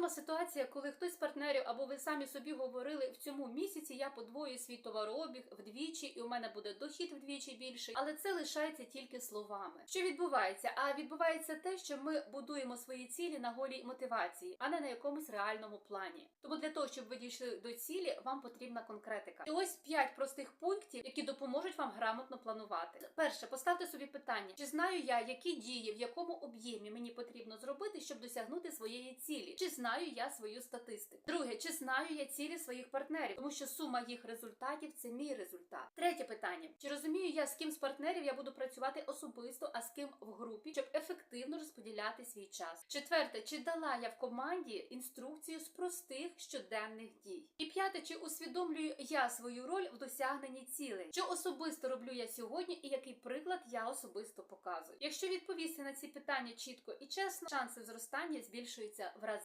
знайома ситуація, коли хтось з партнерів або ви самі собі говорили в цьому місяці я подвою свій товарообіг вдвічі, і у мене буде дохід вдвічі більший, але це лишається тільки словами. Що відбувається? А відбувається те, що ми будуємо свої цілі на голій мотивації, а не на якомусь реальному плані. Тому для того, щоб ви дійшли до цілі, вам потрібна конкретика. І ось п'ять простих пунктів, які допоможуть вам грамотно планувати. Перше, поставте собі питання: чи знаю я, які дії, в якому об'ємі мені потрібно зробити, щоб досягнути своєї цілі? Чи знаю я свою статистику? Друге, чи знаю я цілі своїх партнерів, тому що сума їх результатів це мій результат. Третє питання: чи розумію я, з ким з партнерів я буду працювати особисто, а з ким в групі, щоб ефективно розподіляти свій час? Четверте, чи дала я в команді інструкцію з простих щоденних дій? І п'яте, чи усвідомлюю я свою роль в досягненні цілей? Що особисто роблю я сьогодні, і який приклад я особисто показую? Якщо відповісти на ці питання чітко і чесно, шанси зростання збільшуються в рази.